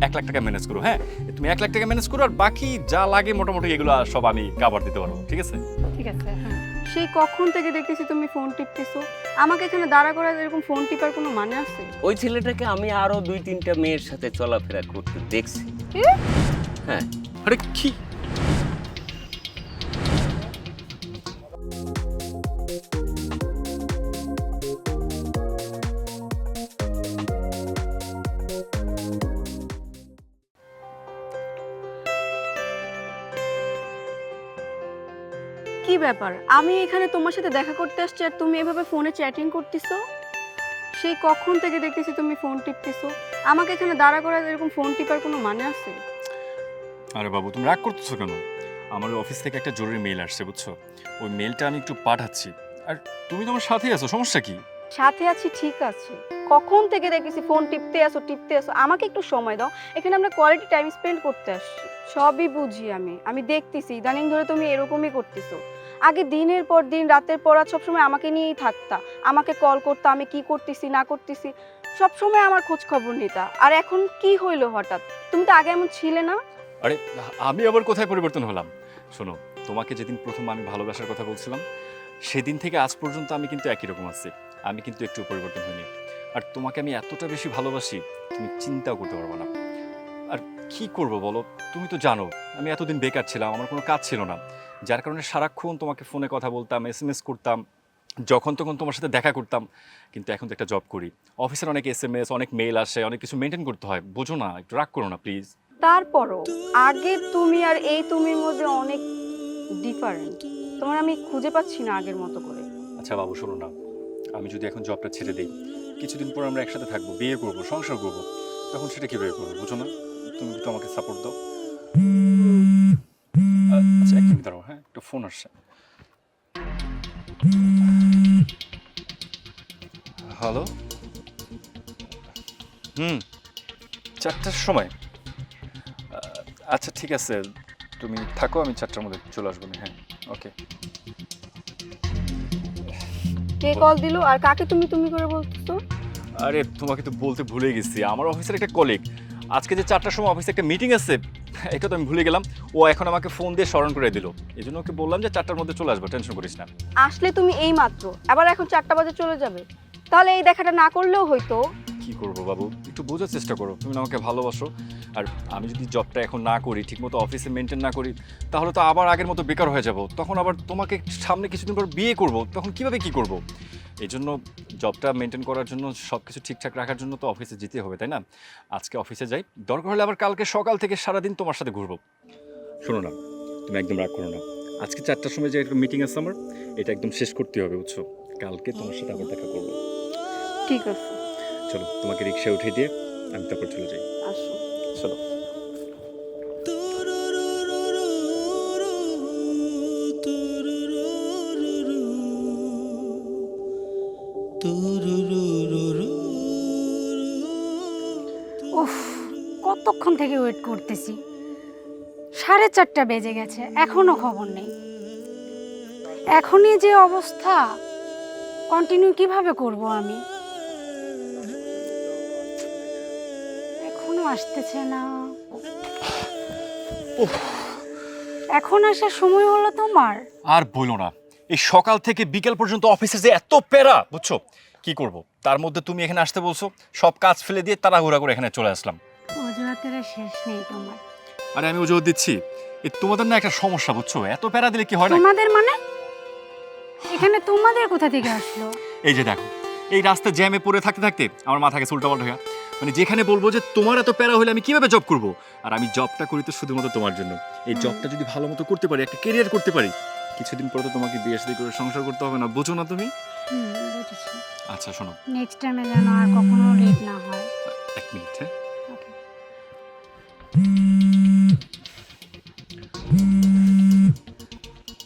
এক লাখ টাকা ম্যানেজ করো হ্যাঁ? তুমি এক লাখ টাকা ম্যানেজ করো আর বাকি যা লাগে মোটামুটি এগুলো সব আমি কাভার দিতে পারব ঠিক আছে? ঠিক আছে হ্যাঁ। সেই কখন থেকে দেখতেছি তুমি ফোন টিপতেছো? আমাকে এখানে দাঁড়া করা এরকম ফোন টিপার কোনো মানে আছে? ওই ছেলেটাকে আমি আরও দুই তিনটা মেয়ের সাথে চলাফেরা করতে দেখছি? হ্যাঁ। আরে কি? কি ব্যাপার? আমি এখানে তোমার সাথে দেখা করতে আসছি আর তুমি এভাবে ফোনে চ্যাটিং করতেছো? সেই কখন থেকে দেখতেছি তুমি ফোন টিপতেছো? আমাকে এখানে দাঁড়া করা এরকম ফোন টিপার কোনো মানে আছে? আরে বাবু তুমি রাগ করতেছো কেন? আমার অফিস থেকে একটা জরুরি মেল আসছে বুঝছ? ওই মেলটা আমি একটু পাঠাচ্ছি। আর তুমি তোমার সাথেই আছো সমস্যা কি? সাথে আছি ঠিক আছে। কখন থেকে দেখেছি ফোন টিপতে আসো টিপতে আসো, আমাকে একটু সময় দাও। এখানে আমরা কোয়ালিটি টাইম স্পেন্ড করতে আসছি। সবই বুঝি আমি। আমি দেখতেছি, ইদানিং ধরে তুমি এরকমই করতেছো। আগে দিনের পর দিন, রাতের পর রাত সবসময় আমাকে নিয়েই থাকতা। আমাকে কল করতে, আমি কি করতেছি, না করতেছি। সবসময় আমার খোঁজ খবর নিতা। আর এখন কি হইল হঠাৎ? তুমি তো আগে এমন ছিলে না? আরে, আমি আবার কোথায় পরিবর্তন হলাম? শোনো, তোমাকে যেদিন প্রথম আমি ভালোবাসার কথা বলছিলাম, সেদিন থেকে আজ পর্যন্ত আমি কিন্তু একই রকম আছি। আমি কিন্তু একটু পরিবর্তন হইনি। আর তোমাকে আমি এতটা বেশি ভালোবাসি তুমি চিন্তাও করতে পারব না। আর কি করব বলো? তুমি তো জানো আমি এতদিন বেকার ছিলাম আমার কোনো কাজ ছিল না। যার কারণে সারাক্ষণ তোমাকে ফোনে কথা বলতাম এস এম এস করতাম যখন তখন তোমার সাথে দেখা করতাম। কিন্তু এখন তো একটা জব করি। অফিসের অনেক এস এম এস অনেক মেল আসে অনেক কিছু মেনটেন করতে হয়। বোঝো না একটু রাগ করো না প্লিজ তারপরও আগের তুমি আর এই তুমির মধ্যে অনেক ডিফারেন্ট তোমার আমি খুঁজে পাচ্ছি না আগের মতো করে। আচ্ছা বাবু শোনো না। আমি যদি এখন জবটা ছেড়ে দিই কিছুদিন পর আমরা একসাথে থাকব, বিয়ে করব, সংসার করব। তখন সেটা কীভাবে করব, বুঝো না? তুমি একটু আমাকে সাপোর্ট দাও। আচ্ছা এক মিনিট দাঁড়াও হ্যাঁ একটা ফোন আসছে। হ্যালো হুম, চারটার সময়। আচ্ছা ঠিক আছে। তুমি থাকো, আমি চারটার মধ্যে চলে আসব হ্যাঁ ওকে কে কল দিলো? আর কাকে তুমি তুমি করে বলছো আরে তোমাকে তো বলতে ভুলে গেছি। আমার অফিসের একটা কলিগ আজকে যে চারটার সময় অফিসে একটা মিটিং আছে এটা তো আমি ভুলে গেলাম। ও এখন আমাকে ফোন দিয়ে স্মরণ করে দিল। এই জন্য ওকে বললাম যে চারটার মধ্যে চলে আসব টেনশন করিস না। আসলে তুমি এই মাত্র। আবার এখন চারটা বাজে চলে যাবে। তাহলে এই দেখাটা না করলেও হয়তো কি করব বাবু? একটু বোঝার চেষ্টা করো। তুমি আমাকে ভালোবাসো। আর আমি যদি জবটা এখন না করি, ঠিকমতো অফিসে মেনটেন না করি, তাহলে তো আবার আগের মতো বেকার হয়ে যাব। তখন আবার তোমাকে সামনে কিছুদিন পর বিয়ে করব। তখন কীভাবে কি করব? এই জন্য জবটা মেনটেন করার জন্য সব কিছু ঠিকঠাক রাখার জন্য তো অফিসে যেতে হবে, তাই না? আজকে অফিসে যাই। দরকার হলে আবার কালকে সকাল থেকে সারাদিন তোমার সাথে ঘুরবো। শোনো না, তুমি একদম রাগ করো না। আজকে চারটার সময় যে একটা মিটিং আছে আমার, এটা একদম শেষ করতে হবে, বুঝছ? কালকে তোমার সাথে আবার দেখা করব। ঠিক আছে চলো তোমাকে রিক্সায় উঠিয়ে দিয়ে আমি তারপর চলে যাই। আসো। চলো। উফ কতক্ষণ থেকে ওয়েট করতেছি? সাড়ে চারটা বেজে গেছে এখনও খবর নেই। এখনই যে অবস্থা কন্টিনিউ কীভাবে করব আমি? আসতেছে না। এখন আসার সময় হলো তোমার। আর বইলো না। এই সকাল থেকে বিকেল পর্যন্ত অফিসে যে এত প্যারা বুঝছ? কি করব? তার মধ্যে তুমি এখানে আসতে বলছো সব কাজ ফেলে দিয়ে তাড়াহুড়া করে এখানে চলে আসলাম। অজুহাতের শেষ নেই তোমার। আরে আমি ওজোর দিচ্ছি। এ তোমাদের না একটা সমস্যা বুঝছ? এত প্যারা দিলে কি হয় না? তোমাদের মানে? এখানে তোমাদের কোথা থেকে আসলো? এই যে দেখো এই রাস্তা জ্যামে পড়ে থাকতে থাকতে আমার মাথা গেছে উল্টাপাল্টা হয়ে মানে যেখানে বলব যে তোমার এত প্যারা হলে আমি কীভাবে জব করব? আর আমি জবটা করি তো শুধুমাত্র তোমার জন্য। এই জবটা যদি ভালো মতো করতে পারি একটা কেরিয়ার করতে পারি কিছুদিন পরে তো তোমাকে বিয়ে শাদী করে সংসার করতে হবে না। বুঝো না তুমি? হুম বুঝেছি। আচ্ছা শোনো। নেক্সট টাইমে যেন আর কখনো লেট না হয়। এক মিনিট হ্যাঁ?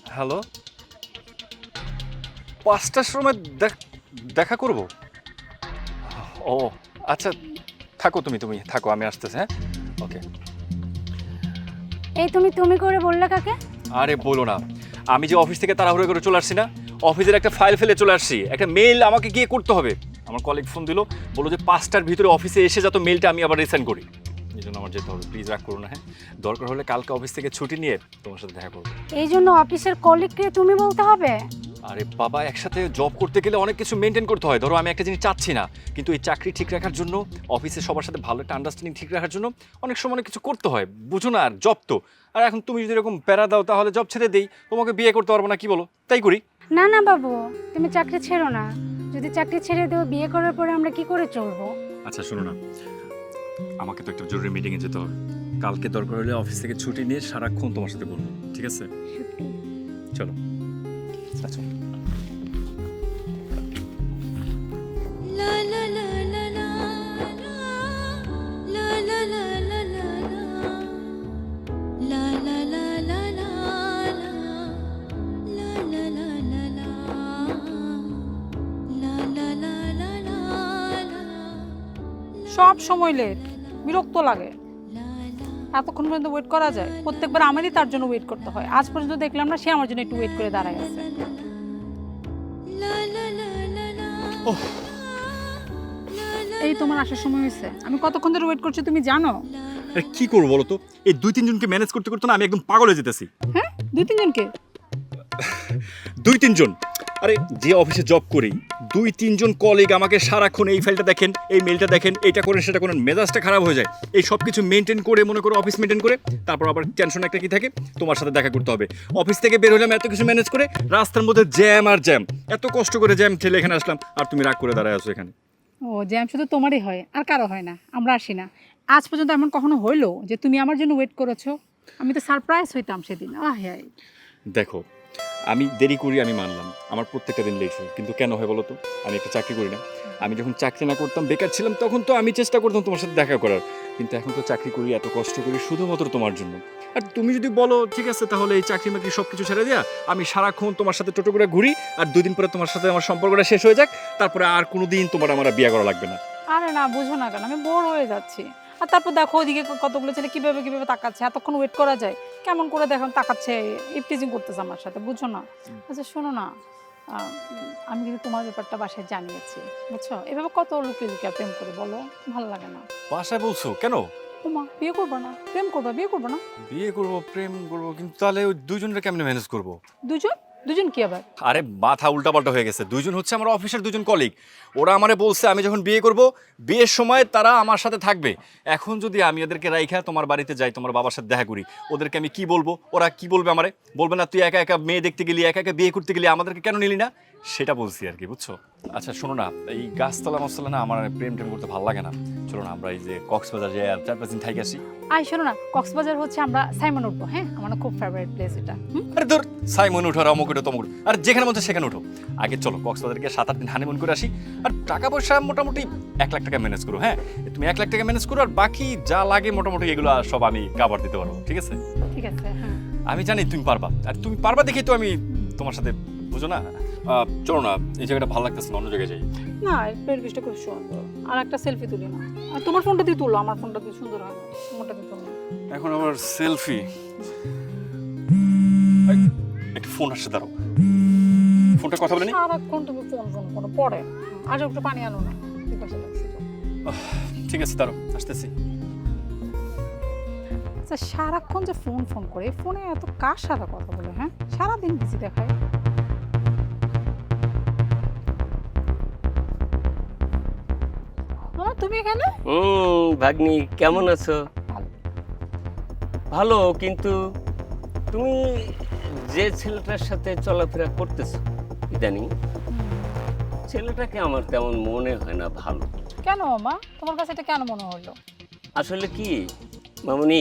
হ্যালো পাঁচটার সময় দেখ- দেখা করব? ও আচ্ছা থাকো তুমি তুমি থাকো আমি আসতেছি হ্যাঁ? ওকে এই তুমি তুমি করে বললে কাকে? আরে বলো না। আমি যে অফিস থেকে তাড়াহুড়ো করে চলে আসছি না অফিসের একটা ফাইল ফেলে চলে আসছি একটা মেল আমাকে গিয়ে করতে হবে। আমার কলিগ ফোন দিল বলল যে পাঁচটার ভিতরে অফিসে এসে যত মেলটা আমি আবার রিসেন্ড করি। এই জন্য আমার যেতে হবে প্লিজ রাগ করো না হ্যাঁ? দরকার হলে কালকে অফিস থেকে ছুটি নিয়ে তোমার সাথে দেখা করব। এই জন্য অফিসের কলিগকে তুমি বলতে হবে? আরে বাবা একসাথে জব করতে গেলে অনেক কিছু মেনটেন করতে হয়। ধরো আমি একটা জিনিস চাচ্ছি না কিন্তু এই চাকরি ঠিক রাখার জন্য অফিসে সবার সাথে ভালো একটা আন্ডারস্ট্যান্ডিং ঠিক রাখার জন্য অনেক সময় অনেক কিছু করতে হয়। বুঝো না আর জব তো। আর এখন তুমি যদি এরকম প্যারা দাও তাহলে জব ছেড়ে দেই। তোমাকে বিয়ে করতে পারব না কি বলো? তাই করি। না না বাবু তুমি চাকরি ছেড়ো না। যদি চাকরি ছেড়ে দেও বিয়ে করার পরে আমরা কি করে চলবো? আচ্ছা শোনো না। আমাকে তো একটা জরুরি মিটিংয়ে যেতে হবে। কালকে দরকার হলে অফিস থেকে ছুটি নিয়ে সারাক্ষণ তোমার সাথে বলব ঠিক আছে? চলো। আচ্ছা। সব সময় লেট বিরক্ত লাগে। এতক্ষণ পর্যন্ত ওয়েট করা যায়, প্রত্যেকবার আমারই তার জন্য ওয়েট করতে হয়। আজ পর্যন্ত দেখলাম না সে আমার জন্য একটু ওয়েট করে দাঁড়ায় আছে। এই তোমার আসার সময় হয়েছে। আমি কতক্ষণ ধরে ওয়েট করছি তুমি জানো? আরে কি করব বলো তো? এই দুই তিনজনকে ম্যানেজ করতে করতে না আমি একদম পাগল হয়ে যেতেছি। হ্যাঁ? দুই তিনজনকে? দুই তিনজন। আরে যে অফিসে জব করি দুই তিনজন কলিগ আমাকে সারাক্ষণ এই ফাইলটা দেখেন এই মেলটা দেখেন এইটা করেন সেটা করেন মেজাজটা খারাপ হয়ে যায়। এই সব কিছু মেনটেন করে মনে করো অফিস মেনটেন করে তারপর আবার টেনশন একটা কি থাকে? তোমার সাথে দেখা করতে হবে। অফিস থেকে বের হলাম এত কিছু ম্যানেজ করে রাস্তার মধ্যে জ্যাম আর জ্যাম এত কষ্ট করে জ্যাম ঠেলে এখানে আসলাম আর তুমি রাগ করে দাঁড়ায় আছো এখানে। ও জ্যাম শুধু তোমারই হয়, আর কারও হয় না, আমরা আসি না। আজ পর্যন্ত এমন কখনো হইল যে তুমি আমার জন্য ওয়েট করেছ? আমি তো সারপ্রাইজ হইতাম সেদিন, আহ হ্যাঁ দেখো, আমি দেরি করি আমি মানলাম, আমার প্রত্যেকটা দিন লেট হয়, কিন্তু কেন হয় বলো তো? আমি একটা চাকরি করি না। আমি যখন চাকরি না করতাম, বেকার ছিলাম, তখন তো আমি চেষ্টা করতাম তোমার সাথে দেখা করার। কিন্তু এখন তো চাকরি করি এত কষ্ট করি শুধুমাত্র তোমার জন্য। আর তুমি যদি বলো ঠিক আছে তাহলে এই চাকরি মাকরি সব কিছু ছেড়ে দেয়া আমি সারাক্ষণ তোমার সাথে টোটো করে ঘুরি আর দুদিন পরে তোমার সাথে আমার সম্পর্কটা শেষ হয়ে যাক তারপরে আর কোনো দিন তোমার আমার বিয়ে করা লাগবে না। আরে না বুঝো না কেন আমি বোর হয়ে যাচ্ছি। আর তারপর দেখো ওইদিকে কতগুলো ছেলে কীভাবে কীভাবে তাকাচ্ছে এতক্ষণ ওয়েট করা যায়। কেমন করে দেখো তাকাচ্ছে ইফটিজিং করতেছে আমার সাথে বুঝছ না? আচ্ছা শোনো না আমি কিন্তু তোমার ব্যাপারটা বাসায় জানিয়েছি বুঝছ? এভাবে কত লুকিয়ে লুকিয়ে প্রেম করে বলো? ভালো লাগে না। বাসায় বলছো? কেন? ওমা বিয়ে করব না। প্রেম করব বিয়ে করব না? বিয়ে করব প্রেম করব কিন্তু তাহলে ওই দুজনের কেমনে ম্যানেজ করব? দুজন? দুজন কি আবার? আরে মাথা উল্টাপাল্টা হয়ে গেছে। দুইজন হচ্ছে আমার অফিসের দুজন কলিগ ওরা আমারে বলছে আমি যখন বিয়ে করব বিয়ের সময় তারা আমার সাথে থাকবে। এখন যদি আমি ওদেরকে রাইখা তোমার বাড়িতে যাই তোমার বাবার সাথে দেখা করি ওদেরকে আমি কি বলব? ওরা কি বলবে আমারে? বলবে না তুই একা একা মেয়ে দেখতে গেলি একা একা বিয়ে করতে গেলি আমাদেরকে কেন নিলি না? সেটা বলছি আর কি বুঝছ? আচ্ছা শোনো না এই গাছতলা মশলা না আমার প্রেম টেম করতে ভালো লাগে না। চলো না আমরা এই যে কক্সবাজার যাই আর চার পাঁচ দিন থাকি আসি। আই শোনো না কক্সবাজার হচ্ছে আমরা সাইমন উঠবো হ্যাঁ? আমার খুব ফেভারিট প্লেস এটা। আরে ধর সাইমন উঠো আর অমুক উঠো তমুক উঠো। আর যেখানে মধ্যে সেখানে উঠো। আগে চলো কক্সবাজার গিয়ে সাত আট দিন হানিমুন করে আসি। আর টাকা পয়সা মোটামুটি এক লাখ টাকা ম্যানেজ করো হ্যাঁ? তুমি এক লাখ টাকা ম্যানেজ করো আর বাকি যা লাগে মোটামুটি এগুলো সব আমি কাভার দিতে পারব ঠিক আছে? ঠিক আছে হ্যাঁ। আমি জানি তুমি পারবা। আর তুমি পারবা দেখেই তো আমি তোমার সাথে বুঝো না? আহ, চলো না এই জায়গাটা ভালো লাগতেছে না অন্য জায়গায় যাই। না পরিবেশটা খুব সুন্দর। আর একটা সেলফি তুলি না। আর তোমার ফোনটা দিয়ে তুলো আমার ফোনটা দিয়ে সুন্দর হয় তোমারটা দিয়ে তুলো এখন আমার সেলফি ফোন আসছে দাঁড়ো ফোনটা কথা বলে নি সারাক্ষণ তুমি ফোন ফোন করো পরে। আজ একটু পানি আনো না। লাগছে তো। ঠিক আছে দাঁড়ো আসতেছি। আচ্ছা সারাক্ষণ যে ফোন ফোন করে ফোনে এত কার সাথে কথা বলে হ্যাঁ? সারাদিন বিজি দেখায়। তুমি এখানে? হুম ভাগ্নি কেমন আছো? ভালো। ভালো কিন্তু তুমি যে ছেলেটার সাথে চলাফেরা করতেছো ইদানিং ছেলেটাকে আমার তেমন মনে হয় না ভালো। কেন মামা তোমার কাছে এটা কেন মনে হলো? আসলে কি মামনি?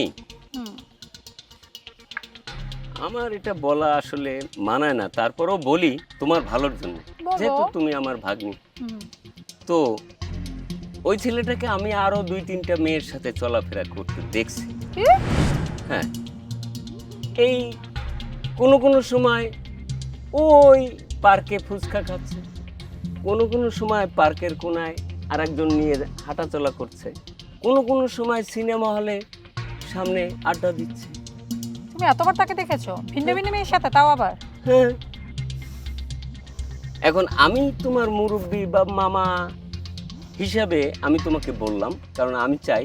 আমার এটা বলা আসলে মানায় না তারপরও বলি তোমার ভালোর জন্য। যেহেতু তুমি আমার ভাগ্নি। তো ওই ছেলেটাকে আমি আরও দুই তিনটা মেয়ের সাথে চলাফেরা করতে দেখছি। হ্যাঁ। এই কোনো কোনো সময় ওই পার্কে ফুচকা খাচ্ছে কোনো কোনো সময় পার্কের কোনায় আর একজন নিয়ে হাঁটাচলা করছে কোনো কোনো সময় সিনেমা হলে সামনে আড্ডা দিচ্ছে। তুমি এতবার তাকে দেখেছ? ভিন্ন ভিন্ন মেয়ের সাথে তাও আবার? হ্যাঁ। এখন আমি তোমার মুরব্বী বা মামা হিসাবে আমি তোমাকে বললাম কারণ আমি চাই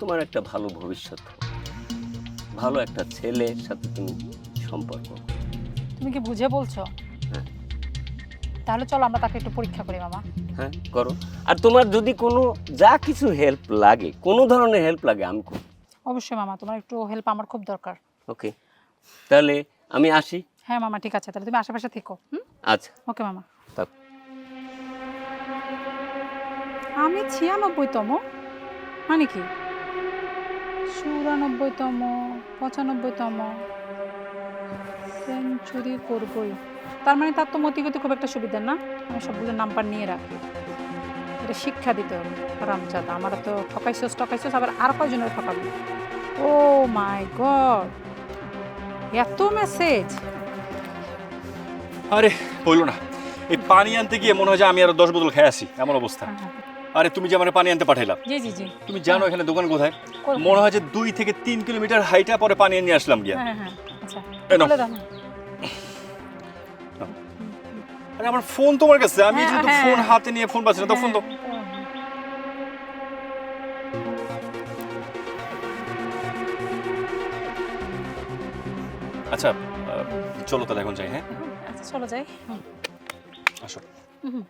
তোমার একটা ভালো ভবিষ্যৎ ভালো একটা ছেলের সাথে তুমি সম্পর্ক। তুমি কি বুঝে বলছো? হ্যাঁ। তাহলে চলো আমরা তাকে একটু পরীক্ষা করি মামা। হ্যাঁ করো। আর তোমার যদি কোনো যা কিছু হেল্প লাগে কোনো ধরনের হেল্প লাগে আমি করব অবশ্যই মামা তোমার একটু হেল্প আমার খুব দরকার। ওকে। তাহলে আমি আসি? হ্যাঁ মামা ঠিক আছে। তাহলে তুমি আশেপাশে থেকো হুম? আচ্ছা। ওকে মামা। থাক। আমি ছিয়ানব্বইতম। মানে কি? চুরানব্বইতম পঁচানব্বইতম। সেঞ্চুরি করবই। তার মানে তার তো মতিগতি খুব একটা সুবিধা না। আমি সবগুলো নাম্বার নিয়ে রাখি। এটা শিক্ষা দিতে হবে রামচাঁদা আমার তো ঠকাইছস ঠকাইছস আবার আর কয়জনের ঠকাবি? ও মাই গড! এত মেসেজ আরে বলল না। এই পানি আনতে গিয়ে মনে হয় যে আমি আরও দশ বোতল খেয়ে আসি। এমন অবস্থা। আরে তুমি যে আমার পানি আনতে পাঠাইলাম জি জি জি। তুমি জানো এখানে দোকান কোথায়? কোথায়? মনে হয় যে দুই থেকে তিন কিলোমিটার হাইটা পরে পানি নিয়ে আসলাম গিয়া। হ্যাঁ হ্যাঁ। আচ্ছা। আরে আমার ফোন তোমার কাছে আমি যদি হ্যাঁ। ফোন হাতে নিয়ে ফোন পাচ্ছি না তো ফোন তো হ্যাঁ, আচ্ছা চলো তাহলে এখন যাই হ্যাঁ আচ্ছা চলো যাই আসো হুম।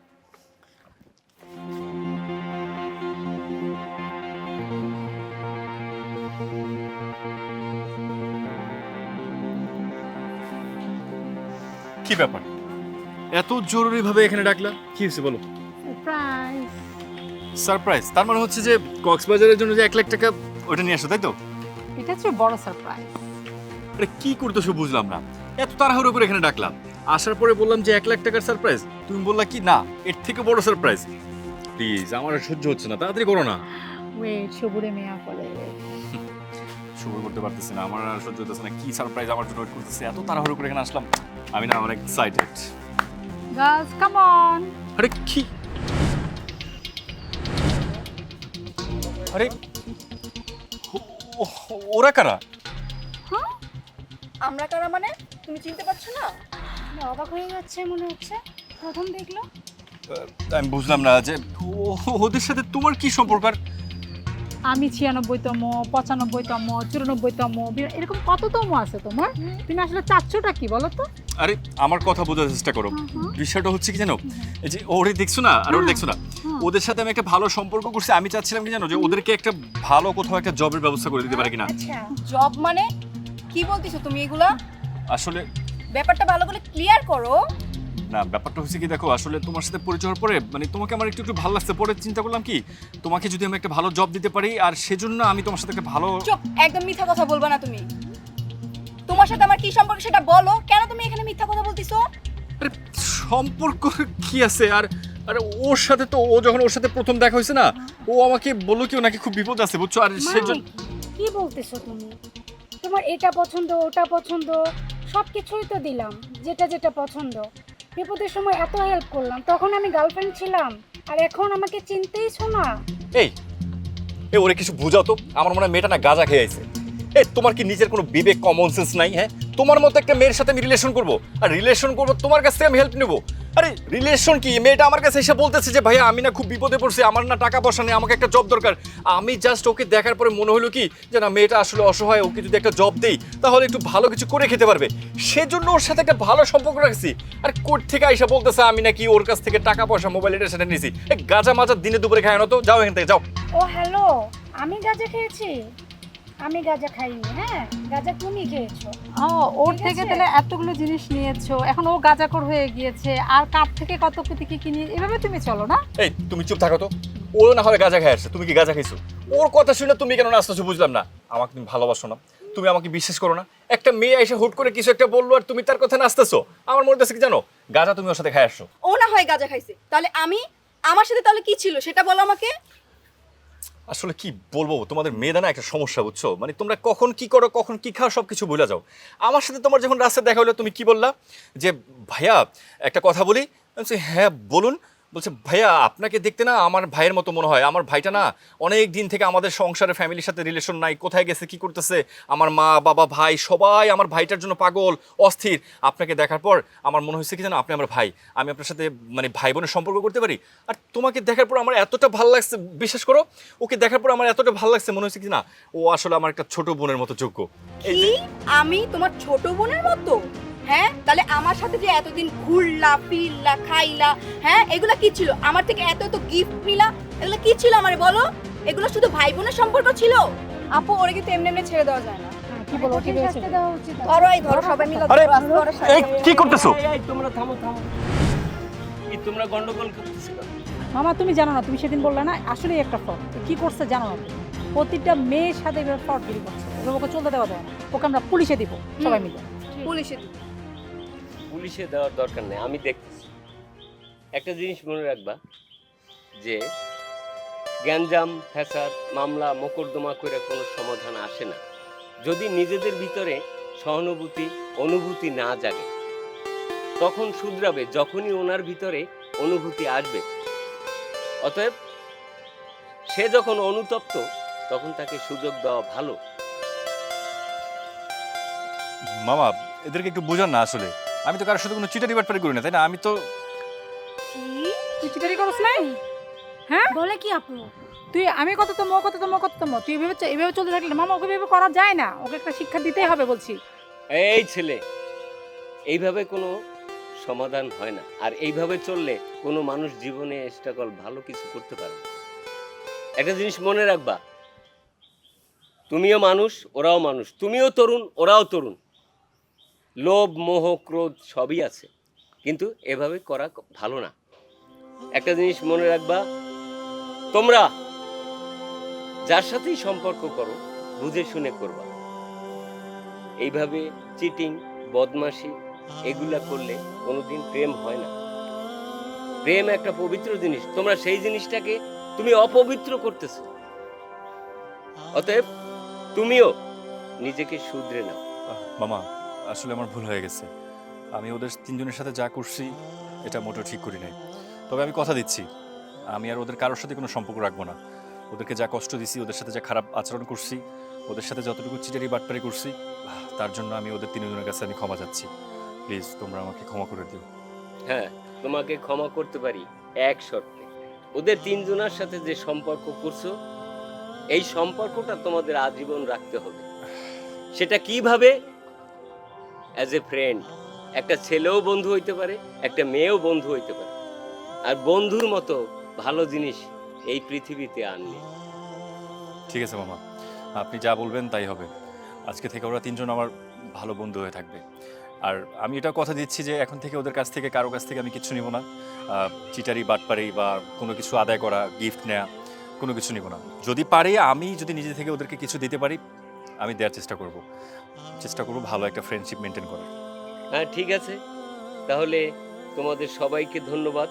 কি ব্যাপার? এত জরুরি ভাবে এখানে ডাকলা? কি হয়েছে বলো? Surprise! সারপ্রাইজ তার মানে হচ্ছে যে কক্সবাজারের জন্য যে এক লাখ টাকা ওটা নিয়ে আসো তাই তো? এটা হচ্ছে বড় সারপ্রাইজ আরে কি করতেছো বুঝলাম না। এত তাড়াহুড়ো করে এখানে ডাকলাম। আসার পরে বললাম যে এক লাখ টাকার সারপ্রাইজ তুমি বললা কি না এর থেকে বড় সারপ্রাইজ প্লিজ আমার আর সহ্য হচ্ছে না তাড়াতাড়ি করো না। ওয়েট সবুরে মেয়া বলে। শুরু করতে পারতেছি না আমার আর সহ্য হচ্ছে না। কি সারপ্রাইজ আমার জন্য ওয়েট করতেছে? এত তাড়াহুড়ো করে এখানে আসলাম। আমি না অনেক এক্সাইটেড গার্লস কাম অন আরে কি? আরে ওরা কারা? আমরা কারা মানে? তুমি চিনতে পারছ না? অবাক হয়ে যাচ্ছে মনে হচ্ছে। প্রথম দেখল। আমি বুঝলাম না যে ওদের সাথে তোমার কি সম্পর্ক? আর আমি ছিয়ানব্বইতম পঁচানব্বইতম চুরানব্বইতম এরকম কততম আছে তোমার? তুমি আসলে চাচ্ছটা কি বলো তো আরে আমার কথা বোঝার চেষ্টা করো। বিষয়টা হচ্ছে কি জানো? এই যে ওরে দেখছ না আর ওরে দেখছ না ওদের সাথে আমি একটা ভালো সম্পর্ক করছি। আমি চাচ্ছিলাম কি জানো যে ওদেরকে একটা ভালো কোথাও একটা জবের ব্যবস্থা করে দিতে পারে কিনা। আচ্ছা জব মানে? কি বলতিছো তুমি এগুলা? আসলে ব্যাপারটা ভালো করে ক্লিয়ার করো। না ব্যাপারটা হচ্ছে কি দেখো আসলে তোমার সাথে পরিচয় হওয়ার পরে মানে তোমাকে আমার একটু একটু ভালো লাগছে। পরে চিন্তা করলাম কি তোমাকে যদি আমি একটা ভালো জব দিতে পারি আর সেজন্য আমি তোমার সাথে একটা ভালো চুপ একদম মিথ্যা কথা বলবা না তুমি। তোমার সাথে আমার কি সম্পর্ক সেটা বলো। কেন তুমি এখানে মিথ্যা কথা বলতিছো? আরে সম্পর্ক কি আছে? আর আরে ওর সাথে তো ও যখন ওর সাথে প্রথম দেখা হয়েছে না ও আমাকে বলল কি নাকি খুব বিপদ আছে বুঝছ? আর সেজন্য কি বলতেছো তুমি? তোমার এটা পছন্দ ওটা পছন্দ সব কিছুই তো দিলাম যেটা যেটা পছন্দ। বিপদের সময় এত হেল্প করলাম, তখন আমি গার্লফ্রেন্ড ছিলাম। আর এখন আমাকে চিনতেইছো না এই এ ওরে কিছু বুঝাও তো। আমার মনে হয় মেয়েটা না গাঁজা খেয়ে এই, তোমার কি নিজের কোনো বিবেক কমন সেন্স নাই হ্যাঁ? তোমার মতো একটা মেয়ের সাথে আমি রিলেশন করব। আর রিলেশন করব তোমার কাছ থেকে আমি হেল্প নেব। আরে রিলেশন কি? মেয়েটা আমার কাছে এসে বলতেছে যে, ভাইয়া, আমি না খুব বিপদে পড়ছি, আমার না টাকা পয়সা নেই, আমাকে একটা জব দরকার। আমি জাস্ট ওকে দেখার পরে মনে হলো কি, যে না, মেয়েটা আসলে অসহায়, ওকে যদি একটা জব দেই, তাহলে একটু ভালো কিছু করে খেতে পারবে। সেজন্য ওর সাথে একটা ভালো সম্পর্ক রাখছি। আর, কোর্ট থেকে আইসা বলতেছে, আমি নাকি ওর কাছ থেকে টাকা পয়সা মোবাইল এটা সেটা নিয়েছি গাঁজা মাজা দিনে দুপুরে খায় না তো? যাও এখান থেকে, যাও। ও হ্যালো আমি গাঁজা খেয়েছি? আমি গাঁজা খাইনি হ্যাঁ? গাঁজা তুমি খেয়েছো। ও ওর থেকে তাহলে এতগুলো জিনিস নিয়েছো এখন ও গাজাকর হয়ে গিয়েছে আর কার থেকে কত কোটি কি কিনে এভাবে তুমি চলো না? এই তুমি চুপ থাকো তো। ও না হয় গাঁজা খাই আসছে তুমি কি গাঁজা খাইছো? ওর কথা শুনে তুমি কেন নাচতেছো বুঝলাম না। আমাকে তুমি ভালোবাসো না। তুমি আমাকে বিশ্বাস করো না। একটা মেয়ে এসে হুট করে কিছু একটা বলল আর তুমি তার কথা নাচতেছো। আমার মনে হচ্ছে কি জানো গাঁজা তুমি ওর সাথে খাই আসছো। ও না হয় গাঁজা খাইছে। তাহলে আমি আমার সাথে তাহলে কি ছিল সেটা বলো আমাকে। আসলে কি বলব? তোমাদের মেয়েদা না একটা সমস্যা, বুঝছ? মানে তোমরা কখন কি করো, কখন কি খাও সব কিছু বলে যাও। আমার সাথে তোমার যখন রাস্তায় দেখা হলো, তুমি কি বললা? যে, ভাইয়া, একটা কথা বলি। হ্যাঁ বলুন। বলছে, ভাইয়া, আপনাকে দেখতে না আমার ভাইয়ের মতো মনে হয়। আমার ভাইটা না অনেক দিন থেকে আমাদের সংসারে ফ্যামিলির সাথে রিলেশন নাই। কোথায় গেছে, কি করতেছে? আমার মা, বাবা, ভাই সবাই আমার ভাইটার জন্য পাগল, অস্থির। আপনাকে দেখার পর আমার মনে হয়েছে কি জানো আপনি আমার ভাই। আমি আপনার সাথে মানে ভাই বোনের সম্পর্ক করতে পারি। আর তোমাকে দেখার পর আমার এতটা ভালো লাগছে, বিশ্বাস করো, ওকে দেখার পর আমার এতটা ভালো লাগছে, মনে হয়েছে কি না, ও আসলে আমার একটা ছোট বোনের মতো যোগ্য। আমি তোমার ছোট বোনের মতো? হ্যাঁ? তাহলে আমার সাথে যে এতদিন ঘুরলা ফিরলা খাইলা হ্যাঁ? এগুলো কি ছিল? আমার থেকে এত এত গিফট নিলা এগুলো কি ছিল আমারে বলো? এগুলো শুধু ভাই বোনের সম্পর্ক ছিল? আপু ওরে কিন্তু এমনি এমনি ছেড়ে দেওয়া যায় না। কি বলো কি উচিত ধরো এই ধরো সবাই মিলে আরে, ধরো, আস্তে করে সাথে। এই কি করতেছো? এই, এই, তোমরা থামো থামো। কি তোমরা গন্ডগোল মামা তুমি জানো না তুমি সেদিন বললে না আসলেই একটা ফ্রড কি করছে জানো না প্রতিটা মেয়ের সাথে এভাবে ফ্রড গিরি করছে ওকে চলতে দেওয়া যায় না। ওকে আমরা পুলিশে দিব সবাই মিলে। পুলিশে পুলিশে দেওয়ার দরকার নেই, আমি দেখতেছি। একটা জিনিস মনে রাখবা, যে গ্যাঞ্জাম, ফ্যাসাদ, মামলা, মোকদ্দমা করে কোনো সমাধান আসে না। যদি নিজেদের ভিতরে সহানুভূতি, অনুভূতি না জাগে, তখন শুধরাবে যখনই ওনার ভিতরে অনুভূতি আসবে। অতএব সে যখন অনুতপ্ত, তখন তাকে সুযোগ দেওয়া ভালো। মামা, এদেরকে একটু বোঝান না আসলে। আমি তো কারোর সাথে কোনো চিটারি বাটপারি করি না তাই না? আমি তো কি? তুই চিটারি করছ নাই? হ্যাঁ? বলে কি আপু? তুই আমি কত তো মো কত তো মো কত তো মো তুই এভাবে এভাবে চলতে থাকলে মামা ওকে এভাবে করা যায় না। ওকে একটা শিক্ষা দিতেই হবে বলছি। এই ছেলে এইভাবে কোনো সমাধান হয় না। আর এইভাবে চললে কোনো মানুষ জীবনে স্ট্রাগল ভালো কিছু করতে পারে না। একটা জিনিস মনে রাখবা। তুমিও মানুষ ওরাও মানুষ। তুমিও তরুণ ওরাও তরুণ। লোভ, মোহ, ক্রোধ সবই আছে। কিন্তু এভাবে করা ভালো না। একটা জিনিস মনে রাখবা, তোমরা যার সাথেই সম্পর্ক করো, বুঝে শুনে করবা। এইভাবে চিটিং বদমাশি, এগুলা করলে কোনোদিন প্রেম হয় না। প্রেম একটা পবিত্র জিনিস। তোমরা সেই জিনিসটাকে তুমি অপবিত্র করতেছো। অতএব তুমিও নিজেকে শুধরে নাও। মামা আসলে আমার ভুল হয়ে গেছে। আমি ওদের তিনজনের সাথে যা করছি, এটা মোটেও ঠিক করি নাই। তবে আমি কথা দিচ্ছি। আমি আর ওদের কারোর সাথে কোনো সম্পর্ক রাখব না। ওদেরকে যা কষ্ট দিছি, ওদের সাথে যা খারাপ আচরণ করছি, ওদের সাথে যতটুকু চিটারি বাটপারি করছি তার জন্য আমি ওদের তিনজনের কাছে আমি ক্ষমা চাচ্ছি। প্লিজ, তোমরা আমাকে ক্ষমা করে দিও। হ্যাঁ তোমাকে ক্ষমা করতে পারি এক শর্তে। ওদের তিনজনের সাথে যে সম্পর্ক করছ, এই সম্পর্কটা তোমাদের আজীবন রাখতে হবে। সেটা কীভাবে অ্যাজ এ ফ্রেন্ড একটা ছেলেও বন্ধু হইতে পারে, একটা মেয়েও বন্ধু হইতে পারে। আর বন্ধুর মতো ভালো জিনিস এই পৃথিবীতে আর নেই। ঠিক আছে মামা, আপনি যা বলবেন তাই হবে। আজকে থেকে ওরা তিনজন আমার ভালো বন্ধু হয়ে থাকবে। আর আমি এটা কথা দিচ্ছি যে এখন থেকে ওদের কাছ থেকে, কারও কাছ থেকে আমি কিছু নিব না। চিটারি, বাটপারি বা কোনো কিছু আদায় করা গিফট নেওয়া কোনো কিছু নিব না। যদি পারি, আমি যদি নিজে থেকে ওদেরকে কিছু দিতে পারি আমি দেওয়ার চেষ্টা করব। চেষ্টা করব ভালো একটা ফ্রেন্ডশিপ মেনটেন করার। হ্যাঁ ঠিক আছে। তাহলে তোমাদের সবাইকে ধন্যবাদ।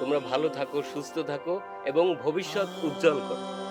তোমরা ভালো থাকো, সুস্থ থাকো এবং ভবিষ্যৎ উজ্জ্বল করো।